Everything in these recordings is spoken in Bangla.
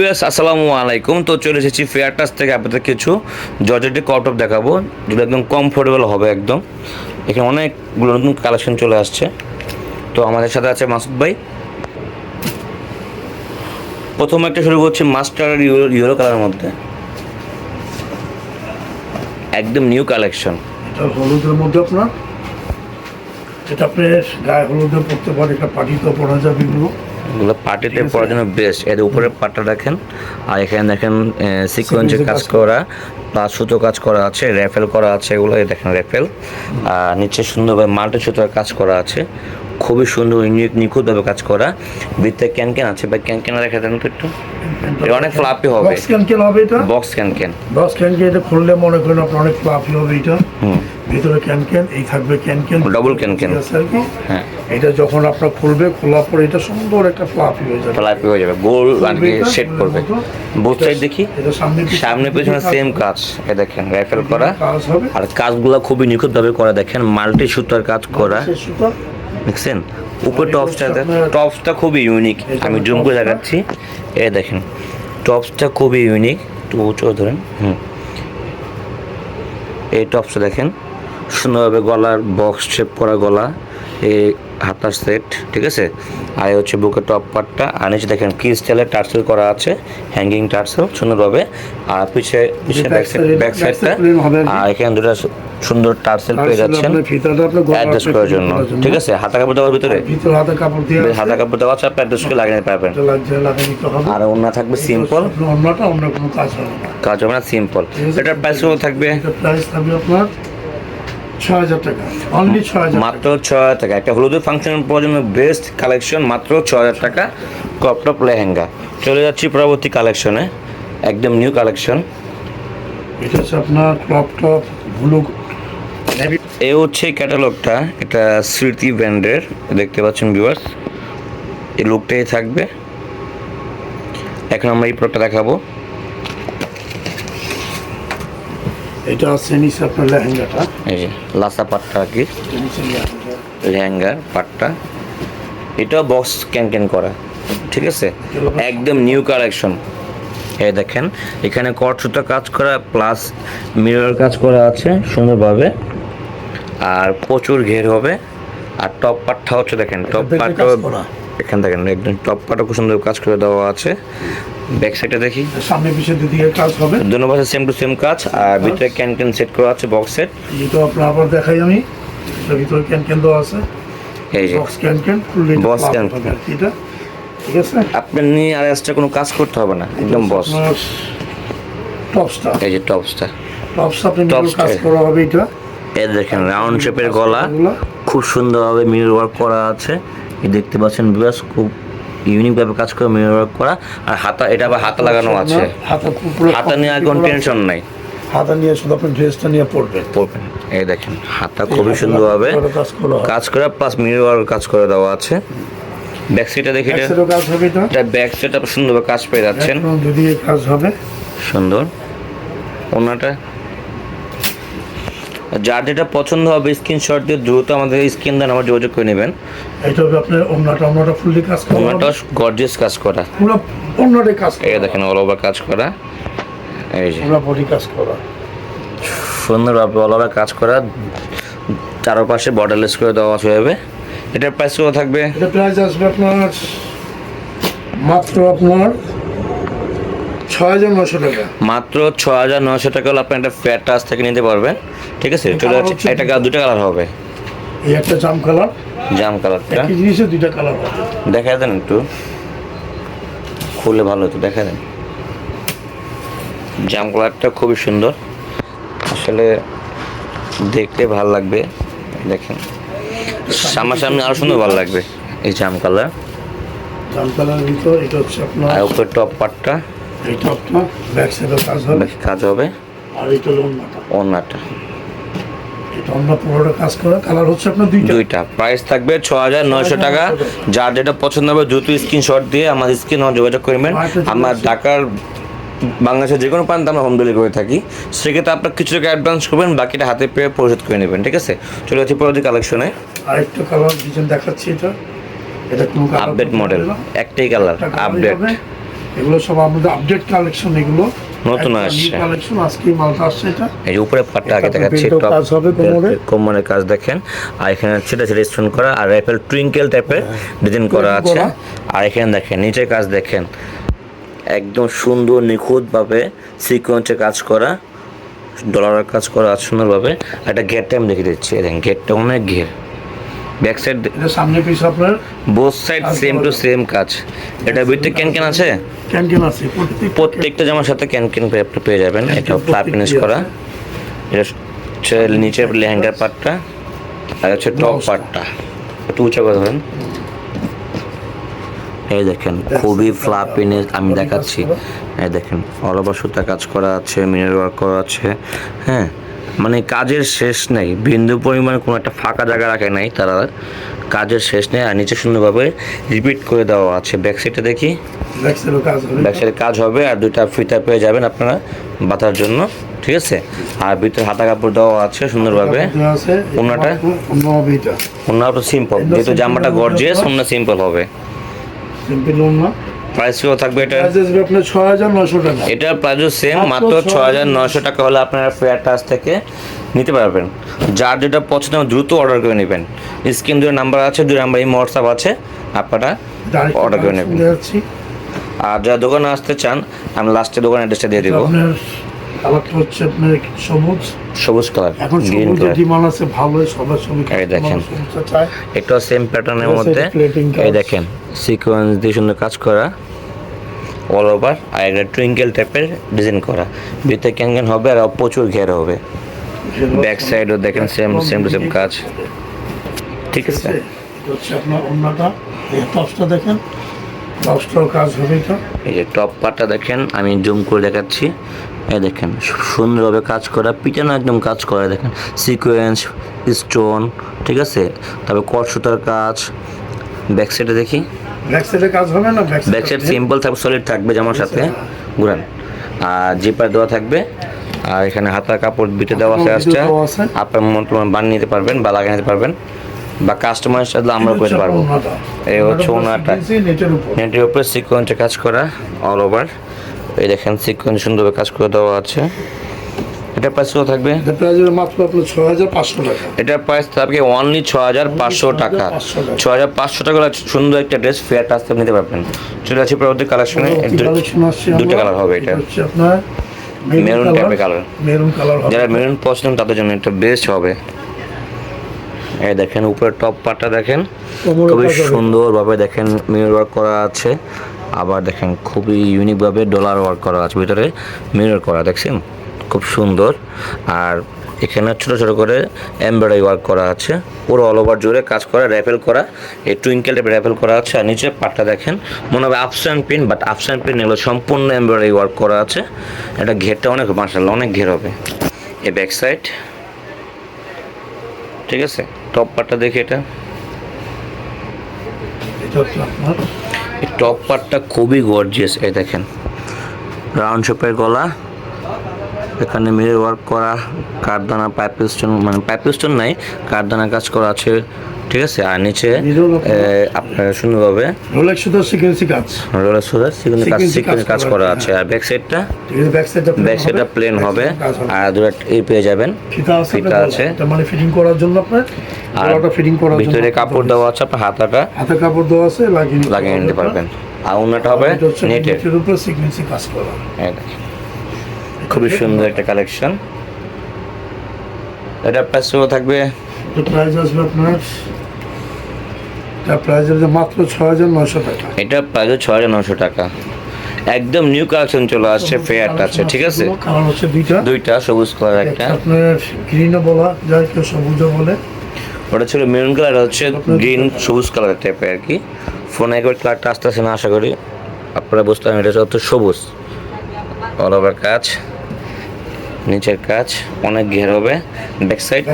ইউএস, আসসালামু আলাইকুম। তো চলে এসেছি ফেয়ার টাচ থেকে আপনাদের কিছু জর্জেটের কটপ দেখাবো, যেটা একদম কমফোর্টেবল হবে একদম। এখানে অনেকগুলো নতুন কালেকশন চলে আসছে। তো আমাদের সাথে আছে মাসুদ ভাই। প্রথম একটা শুরু করছি মাস্টার ইউরো কালারের মধ্যে। একদম নিউ কালেকশন এটা হলুদের মধ্যে আপনার। এটা আপনি গায়ে হলুদে পড়তে পারে এটা পাটিতেও পড়া যাবে এগুলো। এগুলো পার্টিতে পরার জন্য বেস্ট এর উপরে পাটটা দেখেন আর এখানে দেখেন সিকোয়েন্সের কাজ করা। প্লাস সুতো কাজ করা আছে র্যাফেল করা আছে এগুলো দেখেন র্যাফেল। আর নিচে সুন্দরভাবে মাল্টি সুতোর কাজ করা আছে। খুবই সুন্দর ইউনিক নিখুঁতভাবে কাজ করা। ভিতরে ক্যান ক্যান আছে বা ক্যান ক্যান রেখে দেন তো একটু। এটা অনেক ফ্লাপি হবে। বক্স ক্যানকেল হবে এটা? Box can can box cancel এটা খুললে মনে করেন আপনার অনেক ফ্লাফি হবে এটা। ভিতরে ক্যানকেন এই থাকবে ক্যানকেন Double ক্যানক্যান। আছে আর কি হ্যাঁ। এটা যখন আপনার খুলবে খোলার পরে এটা সুন্দর একটা ফ্লাফি হয়ে যাবে। ফ্লাপি হয়ে যাবে গোল আর কি সেট করবে। বুথ সাইড দেখি। সামনে পিছনে সেম কাজ এ দেখেন রাইফেল করা। আর কাজগুলো খুবই নিখুঁতভাবে করা দেখেন মাল্টি সুতার কাজ করা। দেখছেন? উপর টপসটা টপসটা খুবই ইউনিক আমি জুম করে দেখাচ্ছি। এ দেখেন টপসটা খুবই ইউনিক উঁচু ধরেন হুম। এই টপসটা দেখেন। সুন্দরভাবে গলার বক্স শেপ করা গলা এই হাতার সেট ঠিক আছে? আর হচ্ছে বুকের টপ পার্টটা আর নিচে দেখেন কি স্টাইলের টার্সেল করা আছে হ্যাঙ্গিং টার্সেল সুন্দরভাবে। আর পিছে পিছে ব্যাক সাইড ব্যাক back সাইডটা আর এখানে দুটো সুন্দর টার্সেল পেয়ে যাচ্ছেন। অ্যাডজাস্ট করার জন্য। ঠিক আছে? হাতা কাপড় দেওয়ার ভিতরে? ভিতরে হাতে কাপড় দিয়ে আছে। হাতা কাপড় দেওয়া আছে আপনি অ্যাডজাস্ট করে লাগিয়ে এটা হবে। আর অন্য থাকবে সিম্পল অন্যটা অন্য কোনো কাজ হবে না। কাজ হবে না সিম্পল এটার প্রাইস থাকবে? এটা প্রাইস থাকবে আপনার ছয় হাজার টাকা অনলি ছয় হাজার মাত্র ছয় হাজার টাকা। একটা হলুদের ফাংশনের পর জন্য বেস্ট কালেকশন মাত্র ছ হাজার টাকা। Crop top lehenga. চলে যাচ্ছি পরবর্তী কালেকশনে একদম নিউ কালেকশন এটা হচ্ছে আপনার ক্রপ টপ ব্লু এ হচ্ছে ক্যাটালগটা এটা স্মৃতি ব্র্যান্ডের দেখতে পাচ্ছেন ভিউয়ার্স এই লুকটাই থাকবে। এখন আমরা এই প্রোডাক্টটা দেখাবো। এটা আছে নিচে আপনার লেহেঙ্গাটা। এই যে লাসা পাটটা আর কি। লেহেঙ্গা। পাটটা। এটাও বক্স ক্যান ক্যান করা ঠিক আছে? একদম নিউ কালেকশন এই দেখেন এখানে কটসুতা কাজ করা প্লাস মিরর কাজ করা আছে সুন্দরভাবে। আর প্রচুর ঘের হবে। আর টপ পাটটা হচ্ছে দেখেন টপ পাটটা। এখান দেখেন একদম টপ পাটও খুব সুন্দর কাজ করে দেওয়া আছে। ব্যাক সাইডে দেখি। সামনে পিছনে দুদিকে কাজ হবে। দুটো পাশে সেম টু সেম কাজ আর ভিতরে ক্যান ক্যান সেট করা আছে বক্স সেট এটা আপনার আবার দেখাই আমি। ভিতরে ক্যান ক্যান দেওয়া আছে। এই যে। বক্স ক্যান ক্যান can হবে আর এটা। ঠিক আছে? আপনার নিয়ে আর এক্সট্রা কোনো কাজ করতে হবে না একদম বস টপসটা এই যে টপসটা টপসটা আপনি কাজ করা হবে এটা। এই দেখেন রাউন্ড শেপের গলা। খুব সুন্দরভাবে মিরর ওয়ার্ক করা আছে। এই দেখতে পাচ্ছেন বিবাস খুব ইউনিক ভাবে কাজ করে মিরর ওয়ার্ক করা। আর হাতা এটা আবার হাতা লাগানো আছে। হাতা হাতা নিয়ে আর কোনো টেনশন নাই। হাতা নিয়ে শুধু আপনি ড্রেসটা নিয়ে পড়বেন পরবেন। এই দেখেন হাতা খুবই সুন্দরভাবে কাজ করা হবে। কাজ করা প্লাস মিরর ওয়ার্ক কাজ করে দেওয়া আছে। ব্যাক সাইডটা দেখি এটা। ব্যাক সাইডটা সুন্দরভাবে কাজ পেয়ে যাচ্ছেন। কাজ হবে। সুন্দর। ওনাটা যার যেটা পছন্দ হবে স্ক্রিনশট দিয়ে দ্রুত আমাদের স্ক্রিন দেন আমার যোগাযোগ করে নেবেন। এটা হবে আপনার অন্যটা অন্যটা ফুললি কাজ করা। ওনাটা গর্জিয়াস কাজ করা। পুরো অন্যটা কাজ করা। এই দেখেন অল ওভার কাজ করা। এই যে। পুরো বডি কাজ করা। সুন্দরভাবে অল ওভার কাজ করা। চারপাশে বর্ডারলেস করে দেওয়া হবে এটার প্রাইস কত থাকবে? এটা প্রাইস আসবে আপনার মাত্র আপনার ছয় হাজার নশো টাকা। মাত্র ছ হাজার নশো টাকা হলে আপনি একটা ফ্যাট টাচ থেকে নিতে পারবেন ঠিক আছে? চলে যাচ্ছে একটা দুটো কালার হবে। এই একটা জাম কালার জাম কালারটা। একই জিনিসে দুইটা কালার হবে। দেখা দেন একটু। খুলে ভালো হতো দেখা দেন। জাম কালারটা খুবই সুন্দর। আসলে দেখতে ভালো লাগবে দেখেন। সামনাসামনি আরও সুন্দর ভালো লাগবে এই জাম কালার। জাম কালারের ভিতর এটা হচ্ছে আপনার টপ পার্টটা এই টপটা ব্যাক সাইডে কাজ হবে। কাজ হবে। আর এটা অন্য পুরোটা কাজ করা কালার হচ্ছে আপনার দুইটা। দুইটা। প্রাইস থাকবে ছ হাজার নয়শো টাকা। যার যেটা পছন্দ হবে দ্রুত স্ক্রিনশট দিয়ে আমার স্ক্রিন যোগাযোগ করবেন আমার ঢাকার বাংলাদেশের যে কোনো প্রান্তে আমরা হোম ডেলিভারি থাকি। সেক্ষেত্রে আপনার কিছু টাকা অ্যাডভান্স করবেন বাকিটা হাতে পেয়ে পরিশোধ করে নেবেন ঠিক আছে? চলে যাচ্ছি পরবর্তী কালেকশনে আরেকটা কালার ডিজাইন দেখাচ্ছি এটা। এটা আপডেট মডেল একটাই কালার আপডেট এগুলো সব আমাদের আপডেট কালেকশন এগুলো। নতুন আসছে। কালেকশন আজকে মালটা আসছে এটা। এই যে উপরে পাটটা আগে দেখাচ্ছি টপ কাজ হবে কোমরে। কোমরের কাজ দেখেন। আর এখানে ছোটা ছোটা স্টোন করা আর রাইফেল টুইঙ্কেল টাইপের ডিজাইন করা আছে। আর এখানে দেখেন নিচের কাজ দেখেন। একদম সুন্দর নিখুঁতভাবে সিকোয়েন্সে কাজ করা ডলারের কাজ করা সুন্দরভাবে। একটা গেটটা আমি দেখে দিচ্ছি দেখেন গেটটা অনেক ঘের। ব্যাক সাইড এটা সামনে পিস আপনার both side same to same কাজ। এটা ভিতরে ক্যান ক্যান আছে? ক্যান্টিন আছে? প্রত্যেকটা জামার সাথে ক্যান ক্যান পেয়ে যাবেন। এটা ফ্ল্যাপ ফিনিশ করা। এটা হচ্ছে নিচের লেহেঙ্গার পার্টটা আর হচ্ছে টপ পার্টটা একটু উঁচা করে ধরেন। এই দেখেন খুবই ফ্ল্যাপ ফিনিশ আমি দেখাচ্ছি। এই দেখেন অল ওভার সুতা কাজ করা আছে মিনার ওয়ার্ক করা আছে। হ্যাঁ? মানে কাজের শেষ নেই। বিন্দু পরিমাণে কোনো একটা ফাঁকা জায়গা রাখে নাই তারা। কাজের শেষ নেই আর নিচে সুন্দরভাবে রিপিট করে দেওয়া আছে। ব্যাক সাইডটা দেখি। ব্যাক সাইডও কাজ হবে। সাইডে কাজ হবে আর দুইটা ফিতা পেয়ে যাবেন আপনারা বাতার জন্য। ঠিক আছে? আর ভিতরে হাতা কাপড় দেওয়া আছে সুন্দরভাবে। ওনাটা? আপনার সিম্পল যেহেতু জামাটা। গর্জিয়াস অন্য সিম্পল হবে। সিম্পল অন্য প্রাইস কত থাকবে এটা? আপনার ছয় হাজার নশো টাকা। এটার প্রাইসও সেম মাত্র ছ হাজার নশো টাকা। হলে আপনারা ফেয়ার টাচ থেকে নিতে পারবেন। যার যেটা পছন্দ দ্রুত অর্ডার করে নেবেন। স্ক্রিন দুই নাম্বার আছে দুই নাম্বার এই হোয়াটসঅ্যাপ আছে আপনারা অর্ডার করে নেবেন। আর যারা দোকানে আসতে চান আমি লাস্টে দোকান অ্যাড্রেসটা দিয়ে দেবো। আপনার কালারটা হচ্ছে আপনার সবুজ? সবুজ কালার এখন ডিমান্ড আছে ভালো সবার সঙ্গে এই দেখেন। সেম প্যাটার্নের মধ্যে। এই দেখেন সিকোয়েন্স দিয়ে সুন্দর কাজ করা অল ওভার আর একটা টুইঙ্কেল টাইপের ডিজাইন করা। ভিতরে ক্যান হবে আর প্রচুর ঘের হবে। ব্যাক সাইডও দেখেন সেম সেম টু সেম কাজ। ঠিক আছে? এটা হচ্ছে আপনার অন্যটা এই টপসটা দেখেন টপসটাও কাজ হবে এটা। এই যে টপ পার্টটা দেখেন আমি জুম করে দেখাচ্ছি। এই দেখেন সুন্দরভাবে কাজ করা পিছনে একদম কাজ করা দেখেন। সিকোয়েন্স স্টোন ঠিক আছে? তারপর কট সুতার কাজ ব্যাক সাইডে দেখি। ব্যাক সাইডে কাজ হবে না? ব্যাক সাইড সিম্পল থাকবে সলিড থাকবে জামার সাথে। ঘুরান। আর জিপার দেওয়া থাকবে আর এখানে হাতার কাপড় বিটে দেওয়া আছে। আপনার মতো বানিয়ে নিতে পারবেন বা লাগিয়ে নিতে পারবেন। বা কাস্টমার সাথে আমরা করতে পারব। এই হচ্ছে ওনাটা নেটের উপর। নেটের উপরে সিকোয়েন্সে কাজ করা অল ওভার এই দেখেন সিকোয়েন্স সুন্দরভাবে কাজ করে দেওয়া আছে। এটা প্রাইস কত থাকবে? এটা প্রাইস হবে মাত্র আপনার ছয় হাজার পাঁচশো টাকা। এটার প্রাইস থাকবে অনলি ছ হাজার পাঁচশো টাকা 6,500 টাকা। ছ হাজার পাঁচশো টাকা সুন্দর একটা ড্রেস ফেয়ার টাচ নিতে পারবেন। চলে আসি পরবর্তী কালেকশনে দুটো কালার হবে এটা। আপনার মেরুন টাইপের কালার মেরুন কালার হবে। যারা মেরুন পছন্দ তাদের জন্য এটা বেস্ট হবে। এই দেখেন উপরে টপ পার্টটা দেখেন। খুবই। সুন্দরভাবে দেখেন মিরর ওয়ার্ক করা আছে। আবার দেখেন খুবই ইউনিকভাবে ডলার ওয়ার্ক করা আছে, ভিতরে মিরর করা, দেখছেন? খুব সুন্দর। আর এখানে ছোটো ছোটো করে এমব্রয়ডারি ওয়ার্ক করা আছে। পুরো অল ওভার জুড়ে কাজ করা র্যাপেল করা, এই টুইঙ্কেল টাইপের র্যাপেল করা আছে। আর নিচে পাটটা দেখেন, মনে হবে আফসান পিন বাট আফসান পিন এগুলো সম্পূর্ণ এমব্রয়ডারি ওয়ার্ক করা আছে। এটা ঘেরটা অনেক মার্শাল অনেক ঘের হবে। এ ব্যাক সাইড ঠিক আছে? টপ পার্টটা দেখি এটা। এই টপ পার্টটা খুবই গর্জিয়াস এই দেখেন। রাউন্ড শেপের গলা। এখানে মিরর ওয়ার্ক করা, কাঠদানা পাইপ স্টোন মানে পাইপ স্টোন নাই, কাঠদানা কাজ করা আছে। ঠিক আছে আর নিচে আপনার সুন্দরভাবে রোলেক্স সুতার সিকোয়েন্সি কাজ। করা আছে, আর ব্যাক সাইডটা ব্যাক সাইডটা প্লেন হবে। আর দুটো এই পেয়ে যাবেন। ফিতা আছে মানে ফিটিং করার জন্য আপনার আর ফিটিং করার ভিতরে কাপড় দেওয়া আছে আপনার হাতাটা। হাতে কাপড় দেওয়া আছে লাগিয়ে নিতে লাগিয়ে নিতে পারবেন। আর অন্যটা হবে নেটের উপরে সিকোয়েন্সি কাজ করা। দেখেন। খুবই সুন্দর একটা কালেকশন এটা প্রাইস থাকবে প্রাইস আসবে আপনার এটা প্রাইস আসবে মাত্র ছয় হাজার নয়শো টাকা। এটা প্রাইস ছয় হাজার নশো টাকা। একদম নিউ কালেকশন চলে আসছে ফেয়ার আছে ঠিক আছে? কালার হচ্ছে দুইটা। দুইটা সবুজ কালার একটা। আপনার গ্রিনও বলা যায় কেউ সবুজও বলে। ওটা ছিল মেরুন কালার হচ্ছে গ্রিন সবুজ কালার টাইপের আর কি। ফোনে একবার কালারটা আসতে আসে না আশা করি। আপনারা বুঝতে পারেন এটা হচ্ছে সবুজ। অল ওভার কাজ নিচের কাজ অনেক ঘের হবে। Back side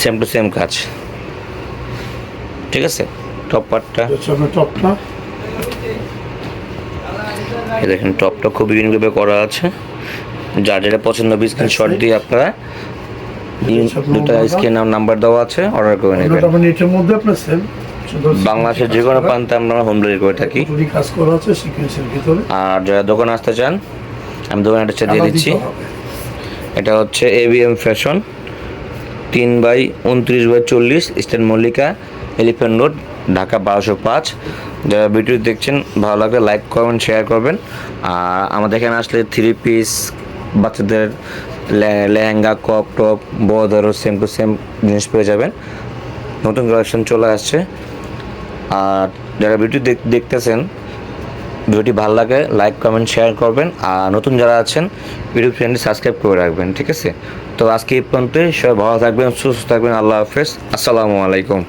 same to same কাজ। ঠিক আছে? টপ পার্টটা টপটা দেখেন টপটা খুব ইউনিকভাবে করা আছে। যার যেটা পছন্দ হবে স্ক্রিনশট দিয়ে আপনারা দুটা স্ক্রিন নাম্বার দেওয়া আছে অর্ডার করে নেবেন। আপনার মধ্যে আপনার সেম বাংলাদেশের যে কোনো প্রান্তে আমরা হোম ডেলিভারি করে থাকি। কাজ করা আছে ভিতরে? আর যারা দোকানে আসতে চান আমি দোকানে একটা দিয়ে দিচ্ছি। এটা হচ্ছে এবিএম ফ্যাশন তিন বাই উনত্রিশ বাই চল্লিশ eastern Mallika elephant road Dhaka বারোশো পাঁচ। যারা ভিডিও দেখছেন, ভালো লাগলে লাইক করবেন, শেয়ার করবেন। আর আমাদের এখানে আসলে থ্রি পিস বাচ্চাদের লেহেঙ্গা কপ টপ বড়দেরও সেম টু সেম জিনিস পেয়ে যাবেন। নতুন কালেকশন চলে আসছে। আর যারা ভিডিও দেখ- দেখতেছেন, ভিডিওটি ভালো লাগে লাইক কমেন্ট শেয়ার করবেন। আর নতুন যারা আছেন ভিডিও চ্যানেলটি সাবস্ক্রাইব করে রাখবেন, ঠিক আছে? তো আজকে এই পর্যন্তই। সবাই ভালো থাকবেন, সুস্থ থাকবেন, আল্লাহ হাফেজ। আসসালামু আলাইকুম।